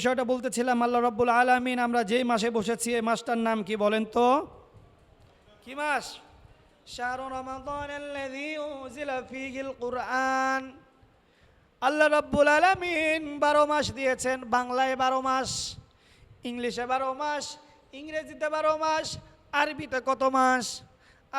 বিষয়টা বলতেছিলাম, আল্লাহ রব্বুল আলামিন আমরা যেই মাসে বসেছি, এই মাসটার নাম কি বলেন তো? কি মাস? আল্লাহ রব্বুল আলামিন বারো মাস দিয়েছেন, বাংলায় বারো মাস, ইংলিশে বারো মাস, ইংরেজিতে বারো মাস, আরবিতে কত মাস?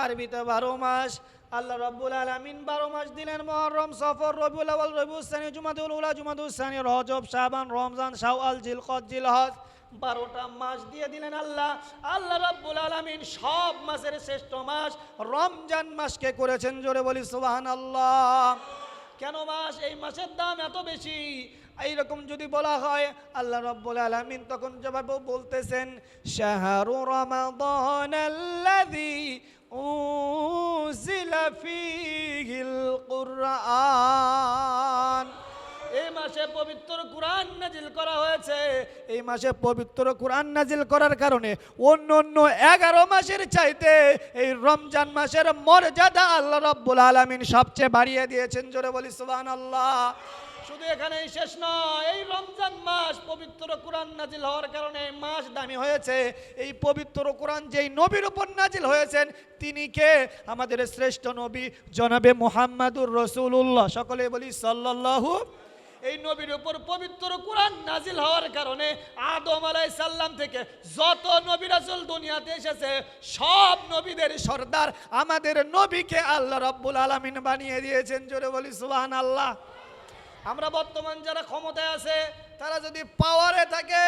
আরবিতে বারো মাস আল্লাহ রব্বুল আলামিন বারো মাস দিলেন মহরম সফর, রবিউল আউয়াল, রবিউল সানি জুমাদুল উলা জুমাদুল সানি, রজব, শাবান, রমজান, শাওয়াল, জিলকদ, জিলহজ। বারোটা মাস দিয়ে দিলেন আল্লাহ। আল্লাহ রব্বুল আলামিন সব মাসের শ্রেষ্ঠ মাস রমজান মাসকে করেছেন জোরে বলি সুবহান আল্লাহ কেন মাস? এই মাসের দাম এত বেশি। এইরকম যদি বলা হয়, আল্লাহ রব্বুল আলামিন তখন জবাব বলতেছেন, শাহরু রমাদান উনজিলা ফীহিল কুরআন। এই মাসে পবিত্র কোরআন নাজিল করা হয়েছে। এই মাসে পবিত্র কোরআন নাজিল করার কারণে অন্য অন্য এগারো মাসের চাইতে এই রমজান মাসের মর্যাদা আল্লাহ রব্বুল আলমিন সবচেয়ে বাড়িয়ে দিয়েছেন। জোরে বলি সুবান আল্লাহ শুধু এখানেই শেষ নয় এই রমজান মাস পবিত্র কোরআন নাজিল হওয়ার কারণে মাস দামি হয়েছে। এই পবিত্র কোরআন যেই নবীর উপর নাজিল হয়েছেন, তিনি কে? আমাদের শ্রেষ্ঠ নবী জনাবে মোহাম্মদুর রসুল্লাহ সকলে বলি সাল্লাল্লাহু। এই নবীর উপর পবিত্র কোরআন নাজিল হওয়ার কারণে আদম আলাই সাল্লাম থেকে যত নবী রাসূল দুনিয়াতে এসেছে, সব নবীদের সর্দার আমাদের নবীকে আল্লাহ রব্বুল আলামিন বানিয়ে দিয়েছেন। জোরে বলি সুবহান আল্লাহ আমরা বর্তমান যারা ক্ষমতায় আছে, তারা যদি পাওয়ারে থাকে,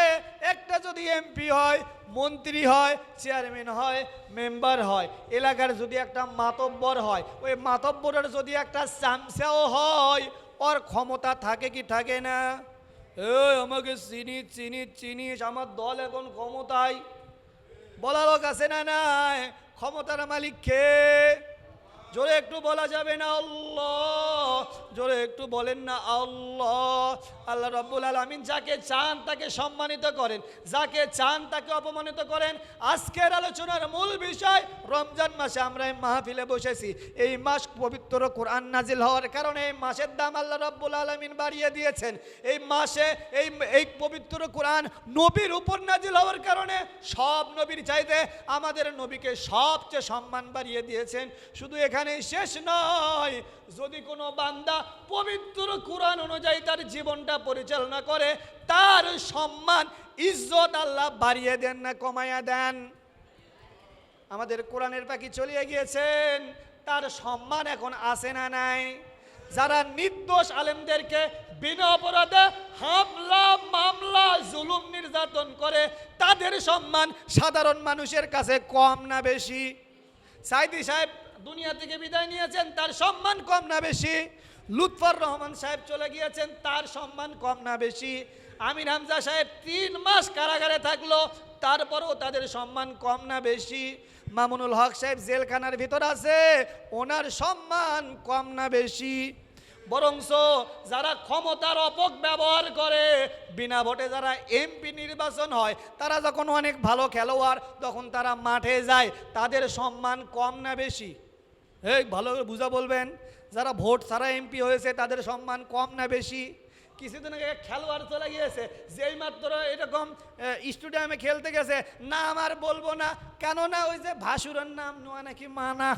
একটা যদি এমপি হয়, মন্ত্রী হয় চেয়ারম্যান হয় মেম্বার হয়, এলাকার যদি একটা মাতব্বর হয়, ওই মাতব্বরের যদি একটা চামচাও হয়, ওর ক্ষমতা থাকে কি থাকে না? এই, আমাকে চিনি চিনি চিনিস আমার দল এখন ক্ষমতায়। বলা লোক আছে না নাই? ক্ষমতার মালিক কে? জোরে একটু বলা যাবে না আল্লাহ, জোরে একটু বলেন না আল্লাহ। আল্লাহ রব্বুল আলমিন যাকে চান তাকে সম্মানিত করেন, যাকে চান তাকে অপমানিত করেন। আজকের আলোচনার মূল বিষয়, রমজান মাসে আমরা এই মাহফিলে বসেছি। এই মাস পবিত্র কোরআন নাজিল হওয়ার কারণে এই মাসের দাম আল্লাহ রব্বুল আলমিন বাড়িয়ে দিয়েছেন। এই মাসে এই এই পবিত্র কোরআন নবীর উপর নাজিল হওয়ার কারণে সব নবীর চাইতে আমাদের নবীকে সবচেয়ে সম্মান বাড়িয়ে দিয়েছেন। শুধু এখানেই শেষ নয়। যদি কোনো বান্দা পবিত্র কোরআন অনুযায়ী তার জীবনটা পরিচালনা করে, তার সম্মান, ইজ্জত আল্লাহ বাড়িয়ে দেন না কমাইয়া দেন। আমাদের কোরআনের পাখি চলিয়ে গিয়েছেন, তার সম্মান এখন আসে না নাই। যারা নির্দোষ আলেমদেরকে বিনা অপরাধে হামলা, মামলা, জুলুম নির্যাতন করে, তাদের সম্মান সাধারণ মানুষের কাছে কম না বেশি। সাইদি সাহেব দুনিয়া থেকে বিদায় নিয়েছেন, তার সম্মান কম না বেশি। লুৎফর রহমান সাহেব চলে গিয়েছেন, তার সম্মান কম না বেশি। আমির হামজা সাহেব তিন মাস কারাগারে থাকল, তারপরেও তাদের সম্মান কম না বেশি। মামুনুল হক সাহেব জেলখানার ভিতর আছে, ওনার সম্মান কম না বেশি। বরংস যারা ক্ষমতার অপব্যবহার করে, বিনা ভোটে যারা এমপি নির্বাচন হয়, তারা যখন অনেক ভালো খেলোয়াড়, তখন তারা মাঠে যায়, তাদের সম্মান কম না বেশি। এই, ভালো বুঝা বলবেন, যারা ভোট ছাড়া এমপি হয়েছে, তাদের সম্মান কম না বেশি? কিছুদিন আগে খেলোয়াড় চলে গিয়েছে, যেই মাত্র এরকম স্টেডিয়ামে খেলতে গেছে না আর বলব না, কেননা ওই যে ভাসুরের নাম নোয়া নাকি মানা?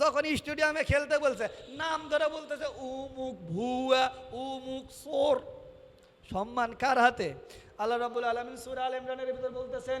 যখন স্টেডিয়ামে খেলতে বলছে, নাম ধরে বলতেছে, উমুক ভুয়া, উমুক সোর সম্মান কার হাতে? আল্লাহ রাব্বুল আলামিন সূরা আল ইমরানের ভিতর বলতেছেন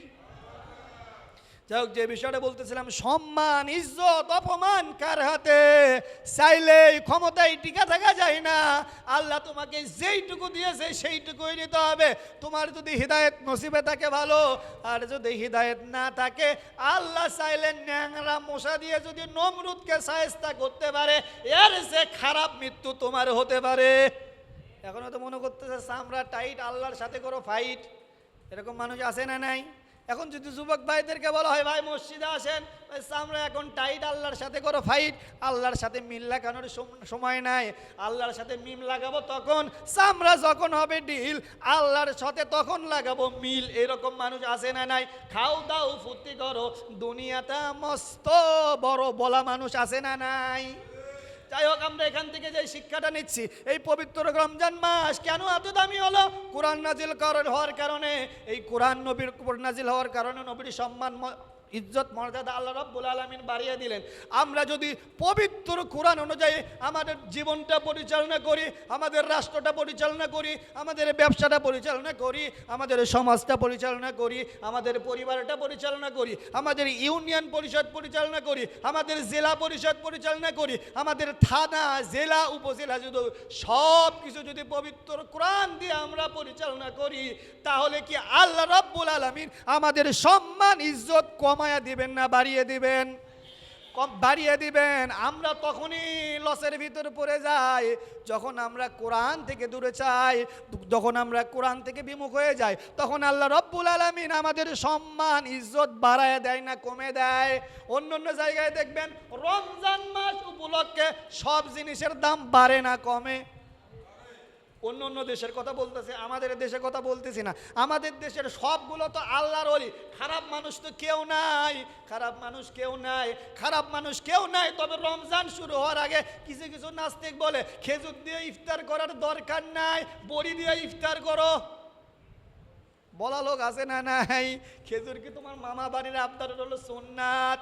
যাই যে বিষয়টা বলতেছিলাম, সম্মান, ইজ্জত, অপমান কার হাতে? চাইলে ক্ষমতায় টিকা থাকা যায় না। আল্লাহ তোমাকে যেইটুকু দিয়েছে সেইটুকুই নিতে হবে। তোমার যদি হৃদায়ত নসিবে থাকে ভালো, আর যদি হৃদায়ত না থাকে, আল্লাহ চাইলে ন্যাংরা মশা দিয়ে যদি নমরুদকে সায়স্তা করতে পারে, এর যে খারাপ মৃত্যু তোমার হতে পারে। এখনও তো মনে করতেছে সামরা টাইট আল্লাহর সাথে করো ফাইট এরকম মানুষ আছে না নাই? এখন যদি যুবক ভাইদেরকে বলা হয়, ভাই, মসজিদে আসেন। আমরা এখন টাইট আল্লাহর সাথে করো ফাইট আল্লাহর সাথে মিল লাগানোর সম- সময় নাই। আল্লাহর সাথে মিম লাগাবো তখন সামরা যখন হবে ডিল আল্লাহর সাথে তখন লাগাবো মিল। এরকম মানুষ আছে না নাই? খাও, দাও, ফুর্তি করো। দুনিয়াটা মস্ত বড় বলা মানুষ আছে না নাই? যাই হোক, আমরা এখান থেকে যে শিক্ষাটা নিচ্ছি, এই পবিত্র রমজান মাস কেন এত দামি হলো? কোরআন নাজিল হওয়ার কারণে, এই কোরআন নবীর নাজিল হওয়ার কারণে নবীর সম্মান ইজ্জত, মর্যাদা আল্লাহ রব্বুল আলমিন বাড়িয়ে দিলেন। আমরা যদি পবিত্র কোরআন অনুযায়ী আমাদের জীবনটা পরিচালনা করি, আমাদের রাষ্ট্রটা পরিচালনা করি, আমাদের ব্যবসাটা পরিচালনা করি, আমাদের সমাজটা পরিচালনা করি, আমাদের পরিবারটা পরিচালনা করি, আমাদের ইউনিয়ন পরিষদ পরিচালনা করি, আমাদের জেলা পরিষদ পরিচালনা করি, আমাদের থানা, জেলা, উপজেলা যদি সব কিছু যদি পবিত্র কোরআন দিয়ে আমরা পরিচালনা করি, তাহলে কি আল্লাহ রব্বুল আলমিন আমাদের সম্মান, ইজ্জত কমায়া দিবেন না, বাড়িয়ে দিবেন। বাড়িয়ে দিবেন। আমরা তখনই লসের ভিতর পড়ে যাই। যখন আমরা কোরআন থেকে দূরে চাই, যখন আমরা কোরআন থেকে বিমুখ হয়ে যাই, তখন আল্লাহ রব্বুল আলমিন আমাদের সম্মান, ইজ্জত বাড়ায় দেয় না, কমে দেয়। অন্য অন্য জায়গায় দেখবেন, রমজান মাস উপলক্ষে সব জিনিসের দাম বাড়ে না, কমে। অন্য অন্য দেশের কথা বলতেছে, আমাদের দেশের কথা বলতেছি না। আমাদের দেশের সবগুলো তো আল্লাহর অলি খারাপ মানুষ তো কেউ নাই, খারাপ মানুষ কেউ নাই, খারাপ মানুষ কেউ নাই। তবে রমজান শুরু হওয়ার আগে কিছু কিছু নাস্তিক বলে, খেজুর দিয়ে ইফতার করার দরকার নাই, বড়ি দিয়ে ইফতার করো। বলা লোক আছে না নাই? খেজুর কি তোমার মামা বাড়ির আবদার হলো সোননাথ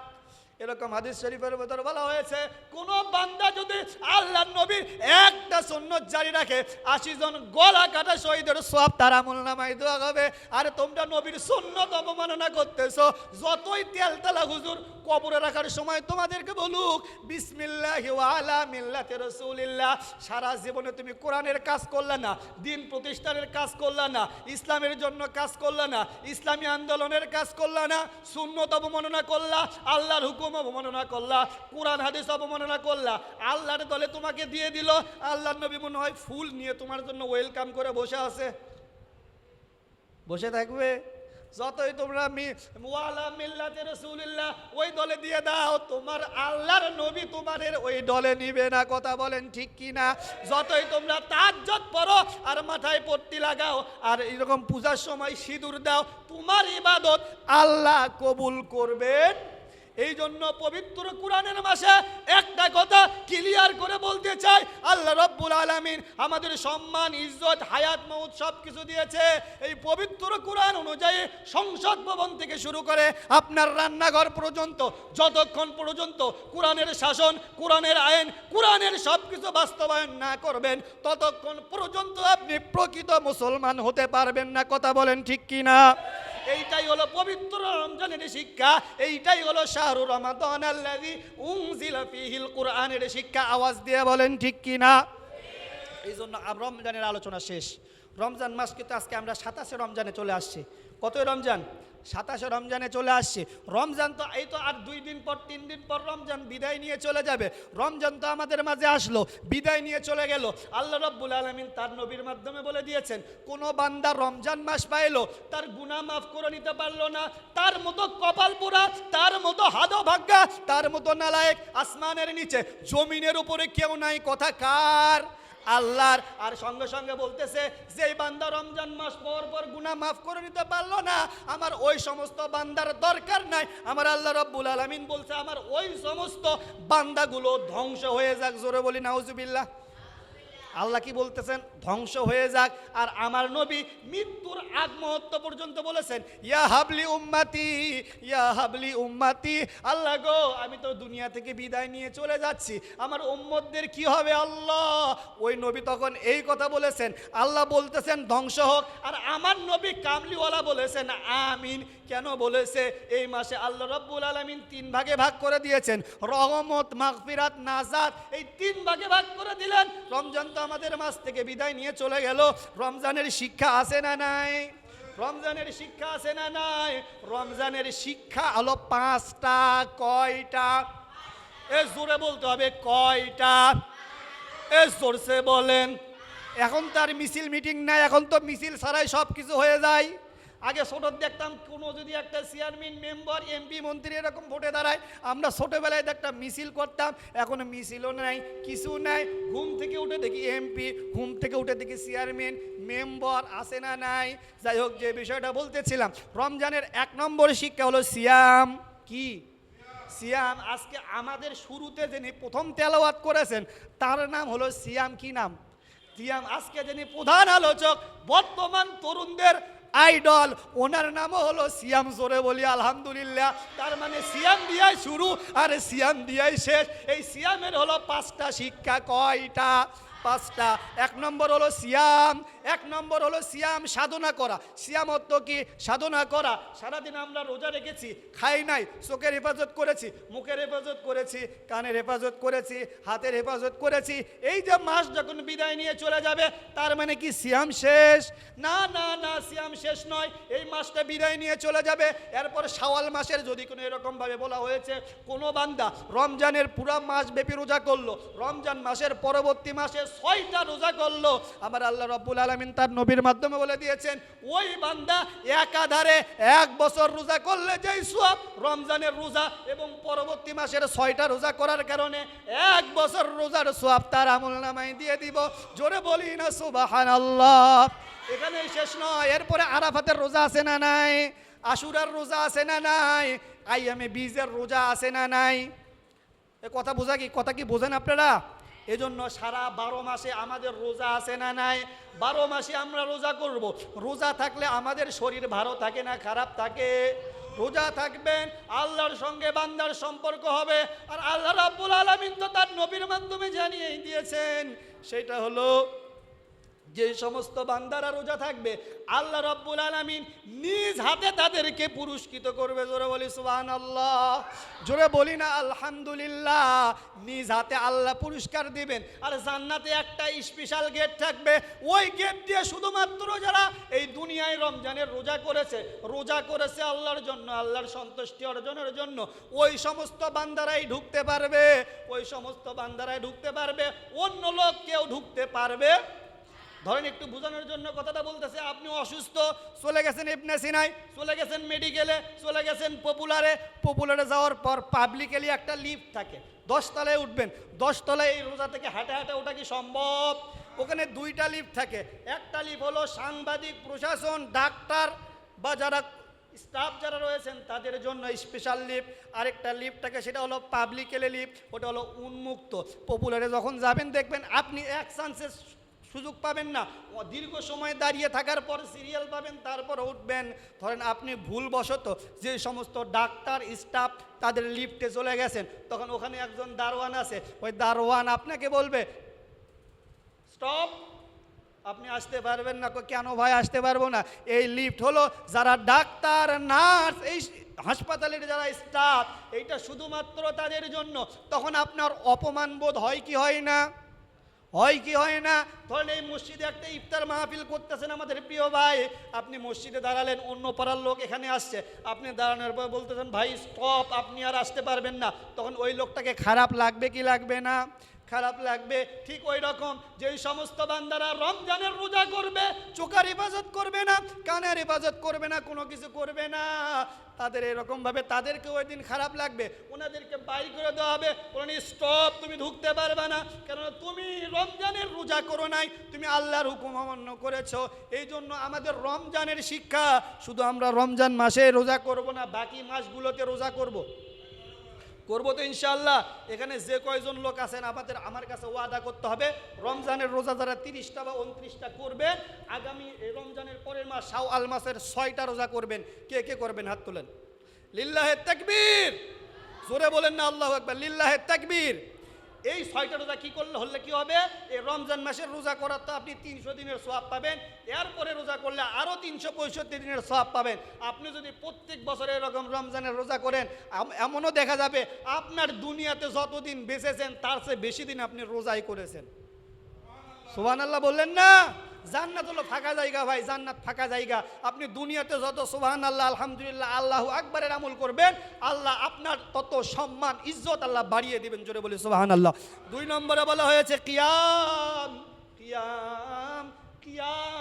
এরকম হাদিস শরীফের ভেতর বলা হয়েছে, কোন বান্দা যদি আল্লাহ নবীর একটা সুন্নত জারি রাখে, আশি জন গলা কাটা শহীদের সব তার আমল নামাই দেওয়া হবে। আর তোমরা নবীর সুন্নত অবমাননা করতেছো, যতই তেল তেলা হুজুর কবরে রাখার সময় তোমাদেরকে বলুক, বিসমিল্লাহ আলা মিল্লাতে রসুলিল্লাহ। সারা জীবনে তুমি কোরআনের কাজ করলে না, দিন প্রতিষ্ঠানের কাজ করলে না, ইসলামের জন্য কাজ করলে না, ইসলামী আন্দোলনের কাজ করলে না, সুন্নত অবমাননা করলা, আল্লাহর হুকুম অবমাননা করলা, কোরআন, হাদিস অবমাননা করলা, আল্লাহর দলে তোমাকে দিয়ে দিল, আল্লাহর নবী মনে হয় ফুল নিয়ে তোমার জন্য ওয়েলকাম করে বসে আছে। বসে থাকবে? যতই তোমরা ওয়ালা মিল্লাতে রসুলিল্লাহ, ওই দলে দিয়ে দাও, তোমার আল্লাহর নবী তোমাদের ওই দলে নিবে না, কথা বলেন ঠিক কি না যতই তোমরা তাজ্জত পড়ো আর মাথায় পট্টি লাগাও আর এরকম পূজার সময় সিঁদুর দাও, তোমার ইবাদত আল্লাহ কবুল করবেন। এই জন্য পবিত্র কোরআনের মাসে একটা কথা করে বলতে চাই, আল্লাহ রব্বুল আলামিন আমাদের সম্মান, ইজ্জত, হায়াত মৌত সব কিছু দিয়েছে। এই পবিত্র কোরআন অনুযায়ী সংসদ ভবন থেকে শুরু করে আপনার রান্নাঘর পর্যন্ত, যতক্ষণ পর্যন্ত কোরআনের শাসন, কোরআনের আইন, কোরআনের সব কিছু বাস্তবায়ন না করবেন, ততক্ষণ পর্যন্ত আপনি প্রকৃত মুসলমান হতে পারবেন না। কথা বলেন ঠিক কি না এইটাই হলো পবিত্র রমজানের শিক্ষা, এইটাই হলো শাহরু রমাদন আল্লাযী উনজিলা ফিহিল কুরআনের শিক্ষা। আওয়াজ দিয়ে বলেন, ঠিক কি না? এই জন্য রমজানের আলোচনা শেষ। রমজান মাস কিন্তু আজকে আমরা সাতাশে রমজানে চলে আসছি। কতই রমজান? সাতাশে রমজানে চলে আসছে। রমজান তো এই তো আর দুই দিন পর, তিন দিন পর রমজান বিদায় নিয়ে চলে যাবে। রমজান তো আমাদের মাঝে আসলো, বিদায় নিয়ে চলে গেল। আল্লাহ রব্বুল আলমিন তার নবীর মাধ্যমে বলে দিয়েছেন, কোনো বান্দা রমজান মাস পাইলো, তার গুনাহ মাফ করে নিতে পারল না। তার মতো কপাল পোড়া, তার মতো হাদভাগ্যা তার মতো নালায়েক আসমানের নিচে, জমিনের উপরে কেউ নাই। কথা কার? আল্লাহর, আর সঙ্গে সঙ্গে বলতেছে, যেই বান্দা রমজান মাস পর পর গুণা মাফ করে নিতে পারল না, আমার ওই সমস্ত বান্দার দরকার নাই। আমার আল্লাহ রব্বুল আলমিন বলছে, আমার ওই সমস্ত বান্দাগুলো ধ্বংস হয়ে যাক। জোরে বলি, নাউজুবিল্লাহ। আল্লাহ কি বলতেছেন? ধ্বংস হয়ে যাক। আর আমার নবী মৃত্যুর আগ মুহূর্ত পর্যন্ত বলেছেন, ইয়া হাবলি উম্মাতি, ইয়া হাবলি উম্মাতি। আল্লাহ গো, আমি তো দুনিয়া থেকে বিদায় নিয়ে চলে যাচ্ছি। আমার উম্মতদের কি হবে আল্লাহ? ওই নবী তখন এই কথা বলেছেন। আল্লাহ বলতেছেন, ধ্বংস হোক। আর আমার নবী কামলিওয়ালা বলেছেন, আমিন। কেন বলেছে? এই মাসে আল্লাহ রব্বুল আলমিন তিন ভাগে ভাগ করে দিয়েছেন। রহমত, মাগফিরাত, নাজাত, এই তিন ভাগে ভাগ করে দিলেন। রমজান তো আমাদের মাস থেকে বিদায় নিয়ে চলে গেল। রমজানের শিক্ষা আছে না নাই? রমজানের শিক্ষা আছে না নাই? রমজানের শিক্ষা হলো পাঁচটা, কয়টা? এ জোরে বলতে হবে, কয়টা? এ জোরসে বলেন। এখন তার মিছিল, মিটিং নাই, এখন তো মিছিল ছাড়াই সব কিছু হয়ে যায়। আগে ছোট দেখতাম, কোনো যদি একটা চেয়ারম্যান মেম্বার এমপি মন্ত্রী এরকম ভোটে দাঁড়ায়, আমরা ছোটোবেলায় একটা মিছিল করতাম, এখন মিছিলও নাই, কিছু নাই, ঘুম থেকে উঠে দেখি এমপি ঘুম থেকে উঠে দেখি চেয়ারম্যান মেম্বার আসে না নাই। যাই হোক, যে বিষয়টা বলতেছিলাম, রমজানের এক নম্বর শিক্ষা হলো সিয়াম কি? সিয়াম, আজকে আমাদের শুরুতে যিনি প্রথম তেলাওয়াত করেছেন, তার নাম হলো সিয়াম কি নাম? সিয়াম, আজকে যিনি প্রধান আলোচক, বর্তমান তরুণদের আইডল, ওনার নামও হলো সিয়াম, জোরে বলি আলহামদুলিল্লাহ। তার মানে সিয়াম দিয়াই শুরু আর সিয়াম দিয়াই শেষ। এই সিয়ামের হলো পাঁচটা শিক্ষা, কয়টা? পাঁচটা। এক নম্বর হলো সিয়াম এক নম্বর হলো সিয়াম সাধনা করা। সিয়াম অর্থ কি? সাধনা করা। সারাদিন আমরা রোজা রেখেছি, খাই নাই, চোখের হেফাজত করেছি, মুখের হেফাজত করেছি, কানের হেফাজত করেছি, হাতের হেফাজত করেছি। এই যে মাস যখন বিদায় নিয়ে চলে যাবে, তার মানে কি সিয়াম শেষ? না না না, সিয়াম শেষ নয়। এই মাসটা বিদায় নিয়ে চলে যাবে। এরপর শাওয়াল মাসের যদি কোনো এরকমভাবে বলা হয়েছে, কোনো বান্দা রমজানের পুরা মাস ব্যাপী রোজা করল, রমজান মাসের পরবর্তী মাসে ছয়টা রোজা করল। আমার আল্লাহ রব্বুল আলমিন তার নবীর মাধ্যমে বলে দিয়েছেন, ওই বান্দা একাধারে এক বছর রোজা করলে যেই সব রমজানের রোজা এবং পরবর্তী মাসের ছয়টা রোজা করার কারণে এক বছর রোজার সোয়াব তার আমল নামাই দিয়ে দিব। জোরে বলি না সুবাহান আল্লাহ এখানেই শেষ নয়। এরপরে আরাফাতের রোজা আছে না নাই? আশুরার রোজা আছে না নাই? আই আইয়ামে বীজের রোজা আছে না নাই? এ কথা বোঝা কি? কথা কি বোঝেন আপনারা? এজন্য সারা বারো মাসে আমাদের রোজা আছে না নাই? বারো মাসে আমরা রোজা করব। রোজা থাকলে আমাদের শরীর ভালো থাকে না, খারাপ থাকে? রোজা থাকবেন, আল্লাহর সঙ্গে বান্দার সম্পর্ক হবে। আর আল্লাহ রাব্বুল আলমিন তো তার নবীর মাধ্যমে জানিয়ে দিয়েছেন। সেটা হলো যে সমস্ত বান্দারা রোজা থাকবে, আল্লাহ রব্বুল আলমিন নিজ হাতে তাদেরকে পুরস্কৃত করবে। জোরে বলি সুবান আল্লাহ জোরে বলি না, আলহামদুলিল্লাহ। নিজ হাতে আল্লাহ পুরস্কার দিবেন। আর জান্নাতে একটা স্পেশাল গেট থাকবে। ওই গেট দিয়ে শুধুমাত্র যারা এই দুনিয়ায় রমজানের রোজা করেছে রোজা করেছে আল্লাহর জন্য, আল্লাহর সন্তুষ্টি অর্জনের জন্য, ওই সমস্ত বান্দারাই ঢুকতে পারবে। ওই সমস্ত বান্দারাই ঢুকতে পারবে। অন্য লোক কেউ ঢুকতে পারবে ধরেন একটু বোঝানোর জন্য কথাটা বলতেছে, আপনি অসুস্থ, চলে গেছেন ইবনে সিনাই, চলে গেছেন মেডিকেলে, চলে গেছেন পপুলারে পপুলারে যাওয়ার পর পাবলিকেলি একটা লিফট থাকে। দশতলায় উঠবেন দশতলায় এই রোজা থেকে হাঁটে হাঁটে ওটা কি সম্ভব? ওখানে দুইটা লিফট থাকে। একটা লিফট হলো সাংবাদিক, প্রশাসন, ডাক্তার বা যারা স্টাফ যারা রয়েছেন, তাদের জন্য স্পেশাল লিফট আরেকটা লিফট থাকে, সেটা হলো পাবলিকেলে লিফট ওটা হলো উন্মুক্ত। পপুলারে যখন যাবেন, দেখবেন আপনি এক চান্সের সুযোগ পাবেন না। দীর্ঘ সময় দাঁড়িয়ে থাকার পর সিরিয়াল পাবেন, তারপর উঠবেন। ধরেন আপনি ভুলবশত যে সমস্ত ডাক্তার স্টাফ তাদের লিফটে চলে গেছেন, তখন ওখানে একজন দারোয়ান আছে। ওই দারোয়ান আপনাকে বলবে স্টপ আপনি আসতে পারবেন না। কেন ভাই, আসতে পারব না? এই লিফট হলো যারা ডাক্তার নার্স এই হাসপাতালের যারা স্টাফ এইটা শুধুমাত্র তাদের জন্য। তখন আপনার অপমান বোধ হয় কি হয় না? হয় কি হয় না? ধরেন এই মসজিদে একটা ইফতার মাহফিল করতেছেন আমাদের প্রিয় ভাই। আপনি মসজিদে দাঁড়ালেন, অন্য পাড়ার লোক এখানে আসছে। আপনি দাঁড়ানোর পর বলতেছেন, ভাই স্টপ আপনি আর আসতে পারবেন না। তখন ওই লোকটাকে খারাপ লাগবে কি লাগবে না? খারাপ লাগবে, ঠিক ওই রকম যেই সমস্ত বান্দারা রমজানের রোজা করবে, চোখার হেফাজত করবে না, কানের হেফাজত করবে না, কোনো কিছু করবে না। তাদের এরকম ভাবে তাদেরকে ওই দিন খারাপ লাগবে। ওনাদেরকে বাই করে দেওয়া হবে। ওনানি স্টপ, তুমি ঢুকতে পারবে না। কেননা তুমি রমজানের রোজা করো নাই, তুমি আল্লাহর হুকুম অমান্য করেছ। এই জন্য আমাদের রমজানের শিক্ষা, শুধু আমরা রমজান মাসে রোজা করব না, বাকি মাসগুলোতে রোজা করব। করব তো ইনশাল্লাহ এখানে যে কয়জন লোক আছেন, আমাদের, আমার কাছে ওয়াদা করতে হবে, রমজানের রোজা যারা তিরিশটা বা উনত্রিশটা করবেন আগামী রমজানের পরের মাস শাও আল মাসের ছয়টা রোজা করবেন। কে কে করবেন? হাত তোলেন। লিল্লাহে তাকবীর! জোরে বলেন না, আল্লাহ একবার লিল্লাহে তাকবীর! এই ছয়টা রোজা কী করলে? হলে কি হবে? এই রমজান মাসের রোজা করার তো আপনি তিনশো দিনের সোয়াব পাবেন। এরপরে রোজা করলে আরও তিনশো পঁয়ষট্টি দিনের সোয়াব পাবেন। আপনি যদি প্রত্যেক বছরে এরকম রমজানের রোজা করেন এমনও দেখা যাবে, আপনার দুনিয়াতে যতদিন বেঁচেছেন, তার চেয়ে বেশি দিন আপনি রোজাই করেছেন। সুবান আল্লাহ বললেন না? জান্নাত হলো ফাঁকা জায়গা ভাই, জান্নাত ফাঁকা জায়গা। আপনি দুনিয়াতে যত সুবাহান আল্লাহ আলহামদুলিল্লাহ, আল্লাহ আকবরের আমল করবেন, আল্লাহ আপনার তত সম্মান, ইজ্জত আল্লাহ বাড়িয়ে দিবেন, জোরে বলি সুবাহান আল্লাহ দুই নম্বরে বলা হয়েছে, কিয়াম কিয়াম কিয়াম।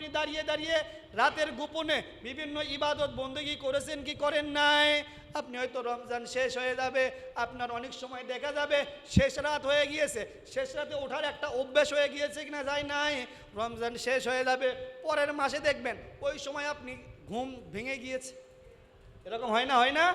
আপনি দাঁড়িয়ে দাঁড়িয়ে রাতের গোপনে বিভিন্ন ইবাদত বন্দী করেছেন কি করেন নাই? আপনি হয়তো রমজান শেষ হয়ে যাবে, আপনার অনেক সময় দেখা যাবে শেষ রাত হয়ে গিয়েছে। শেষ রাতে ওঠার একটা অভ্যেস হয়ে গিয়েছে কিনা যায় নাই? রমজান শেষ হয়ে যাবে, পরের মাসে দেখবেন, ওই সময় আপনি ঘুম ভেঙে গিয়েছে। এরকম হয় না হয় না?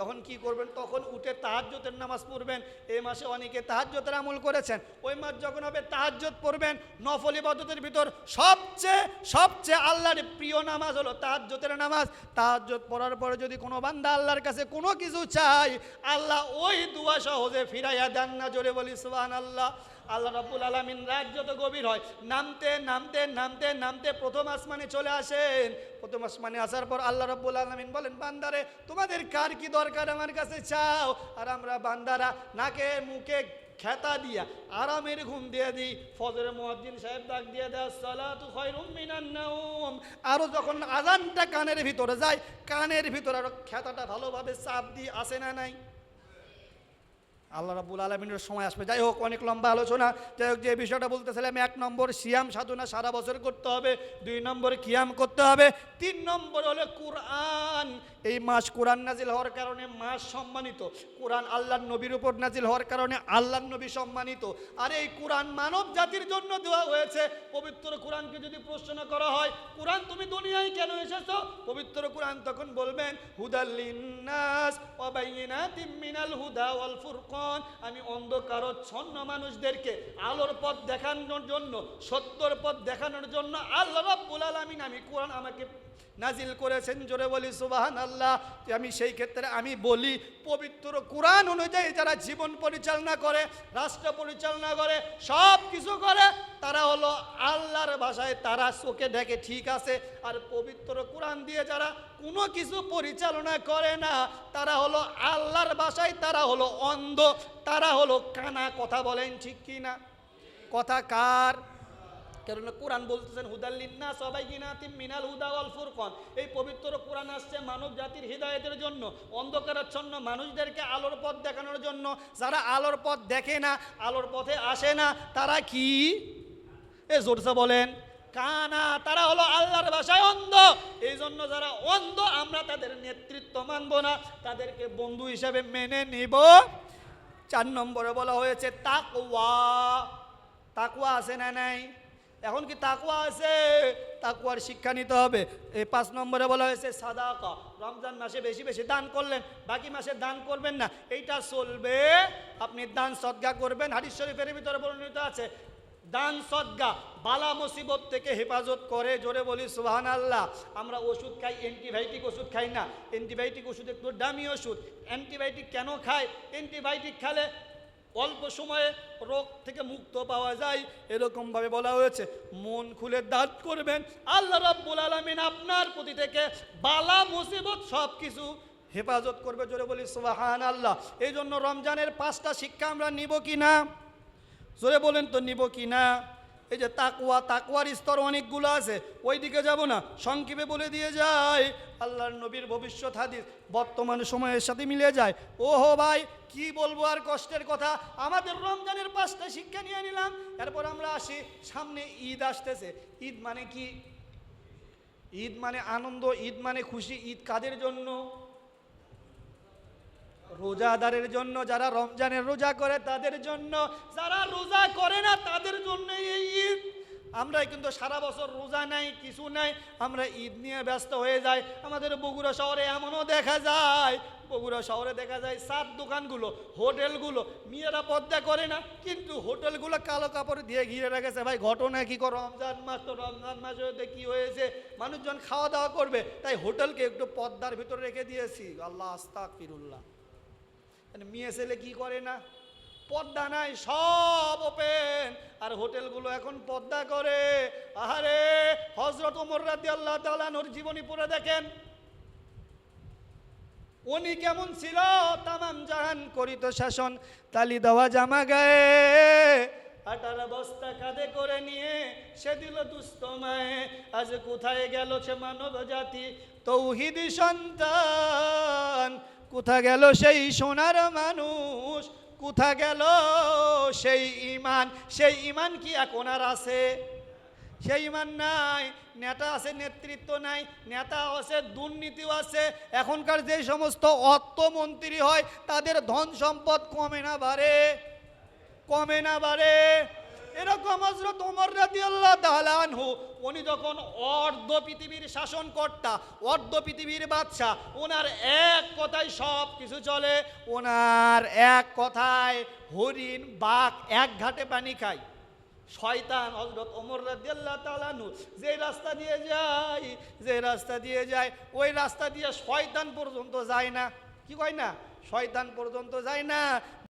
তখন কি করবেন? তখন উঠে তাহাজ্জতের নামাজ পড়বেন। এই মাসে অনেকে তাহাজ্জতের আমল করেছেন। ওই মাস যখন হবে তাহাজ্জত পড়বেন, নফল ইবাদতের ভিতর সবচেয়ে সবচেয়ে আল্লাহর প্রিয় নামাজ হলো তাহাজ্জতের নামাজ। তাহাজ্জত পড়ার পরে যদি কোনো বান্দা আল্লাহর কাছে কোনো কিছু চাই আল্লাহ ওই দুয়া সহজে ফিরাইয়া দেন না জোরে বলি সুবহান আল্লাহ আল্লাহ রাব্বুল আলামিন রাত যত গভীর হয়, নামতে নামতে নামতে নামতে প্রথম আসমানে চলে আসেন। প্রথম আসমানে আসার পর আল্লাহ রাব্বুল আলামিন বলেন, বান্দারে, তোমাদের কার কি দরকার আমার কাছে? চাও। আর আমরা বান্দারা নাকে, মুখে খেতা দিয়া, আরামের ঘুম দিয়ে দিই। ফজরে মুয়াজ্জিন সাহেব ডাক দিয়ে দেয়, সালাতু খায়রুম মিনান নাওম। আরও যখন আজানটা কানের ভিতরে যায়, কানের ভিতরে আরও খেতাটা ভালোভাবে চাপ দিয়ে আসে না নাই? আল্লাহ রাবুল আলমিনের সময় আসবে। যাই হোক, অনেক লম্বা আলোচনা। যাই হোক, যে বিষয়টা বলতেছিলাম, এক নম্বর সিয়াম সাধনা সারা বছর করতে হবে, দুই নম্বর কিয়াম করতে হবে, তিন নম্বর হলো কোরআন। এই মাস কোরআন নাজিল হওয়ার কারণে মাস সম্মানিত। কোরআন আল্লাহর নবীর উপর নাজিল হওয়ার কারণে আল্লাহর নবী সম্মানিত। আর এই কোরআন মানব জাতির জন্য দেওয়া হয়েছে। পবিত্র কোরআনকে যদি প্রশ্ন করা হয়, কোরআন তুমি দুনিয়ায় কেন এসেছ? পবিত্র কোরআন তখন বলবেন মিনাল হুদা ওয়াল আমি অন্ধকার ছন্ন মানুষদেরকে আলোর পথ দেখানোর জন্য, সত্যর পথ দেখানোর জন্য আল্লাহ রাব্বুল আলামিন আমি কোরআন আমাকে নাজিল করেছেন জোরে বলি সুবাহান আল্লাহ আমি সেই ক্ষেত্রে আমি বলি, পবিত্র কোরআন অনুযায়ী যারা জীবন পরিচালনা করে, রাষ্ট্র পরিচালনা করে, সব কিছু করে, তারা হলো আল্লাহর ভাষায় তারা চোখে ঢেকে ঠিক আছে। আর পবিত্র কোরআন দিয়ে যারা কোনো কিছু পরিচালনা করে না, তারা হলো আল্লাহর ভাষায় তারা হলো অন্ধ, তারা হলো কানা। কথা বলেন ঠিক কি না কথা কার? কেননা কোরআন বলতেছেন হুদাল্লিন্না সবাই কিনাতিম মিনাল হুদা ওয়াল ফুরকন। এই পবিত্র কোরআন আসছে মানব জাতির হৃদায়তের জন্য, অন্ধকারাচ্ছন্ন মানুষদেরকে আলোর পথ দেখানোর জন্য। যারা আলোর পথ দেখে না, আলোর পথে আসে না, তারা কি? এ জোরসে বলেন, কানা, তারা হলো আল্লাহর ভাষায় অন্ধ। এই জন্য যারা অন্ধ, আমরা তাদের নেতৃত্ব মানব না। তাদেরকে বন্ধু হিসাবে মেনে নিব। চার নম্বরে বলা হয়েছে, তাকওয়া। তাকওয়া আছে না নাই? এখন কি তাকুয়া আছে? তাকুয়ার শিক্ষা নিতে হবে। এই পাঁচ নম্বরে বলা হয়েছে সাদাকা। রমজান মাসে বেশি বেশি দান করলেন, বাকি মাসে দান করবেন না। এইটা চলবে। আপনি দান সদ্গা করবেন। হাদিস শরীফের ভিতরে বর্ণিত আছে, দান সদ্গা বালা মুসিবত থেকে হেফাজত করে। জোরে বলি সুহান আল্লাহ আমরা ওষুধ খাই, অ্যান্টিবায়োটিক ওষুধ খাই না। অ্যান্টিবায়োটিক ওষুধ একটু দামি ওষুধ। অ্যান্টিবায়োটিক কেন খায়? অ্যান্টিবায়োটিক খেলে অল্প সময়ে রোগ থেকে মুক্ত পাওয়া যায়, এরকমভাবে বলা হয়েছে। মন খুলে দাঁত করবেন। আল্লাহ রাব্বুল আলামিন আপনার প্রতি থেকে বালা, মুসিবত সব কিছু হেফাজত করবে। জোরে বলি সুবাহান আল্লাহ এই জন্য রমজানের পাঁচটা শিক্ষা আমরা নিব কি না জোরে বলেন তো, নিব কি না এই যে তাকুয়া তাকুয়ার স্তর অনেকগুলো আছে ওই দিকে যাব না। সংক্ষেপে বলে দিয়ে যায়, আল্লাহর নবীর ভবিষ্যৎ হাদিস বর্তমান সময়ের সাথে মিলে যায়। ও হো ভাই, কি বলব আর কষ্টের কথা, আমাদের রমজানের পাঁচটা শিক্ষা নিয়ে নিলাম। এরপর আমরা আসি, সামনে ঈদ আসতেছে। ঈদ মানে কি? ঈদ মানে আনন্দ, ঈদ মানে খুশি, ঈদ কাদের জন্য? রোজাদারের জন্য, যারা রমজানের রোজা করে, তাদের জন্য। যারা রোজা করে না, তাদের জন্য এই ঈদ। আমরা কিন্তু সারা বছর রোজা নাই, কিছু নাই। আমরা ঈদ নিয়ে ব্যস্ত হয়ে যাই। আমাদের বগুড়া শহরে এমনও দেখা যায়। বগুড়া শহরে দেখা যায়, সাত দোকানগুলো, হোটেলগুলো, মেয়েরা পদ্মা করে না। কিন্তু হোটেলগুলো কালো কাপড় দিয়ে ঘিরে রেখেছে। ভাই, ঘটনা কি কর? রমজান মাস তো রমজান মাসে হতে কী হয়েছে? মানুষজন খাওয়া দাওয়া করবে। তাই হোটেলকে একটু পদ্মার ভিতরে রেখে দিয়েছি। আল্লাহ আস্তাক ফিরুল্লাহ মেয়ে ছেলে কি করে না? পর্দা নাই, সব ওপেন আর হোটেলগুলো এখন পর্দা করে। আহারে হজরত ওমর রাদি আল্লাহ তালানোর জীবনী পড়ে দেখেন। উনি কেমন ছিল? তামাম জাহান করিত শাসন, তালি দেওয়া জামা গায়ে। আটার বস্তা কাঁধে করে নিয়ে সে দিল দুস্থ মায়ে। আজ কোথায় গেল সে মানব জাতি তৌহিদি সন্তান। কোথা গেল সেই সোনার মানুষ? কোথা গেল সেই ইমান? সেই ইমান কি এখন আর আছে? সেই ইমান নাই, নেতা আছে, নেতৃত্ব নাই, নেতা আছে, দুর্নীতিও আছে। এখনকার যে সমস্ত অর্থমন্ত্রী হয়, তাদের ধন সম্পদ কমে না বাড়ে। কমে না বাড়ে। এরকম হজরত ওমর রাদিয়াল্লাহু তাআলা আনহু, উনি যখন অর্ধ পৃথিবীর শাসনকর্তা, অর্ধ পৃথিবীর বাদশা ওনার এক কথায় সব কিছু চলে ওনার এক কথায় হরিণ, বাঘ এক ঘাটে পানি খায়। শয়তান হজরত ওমর রাদিয়াল্লাহু তাআলা আনহু, যে রাস্তা দিয়ে যায়, যে রাস্তা দিয়ে যায়, ওই রাস্তা দিয়ে শয়তান পর্যন্ত যায় না। কি কয় না? শয়তান পর্যন্ত যায় না।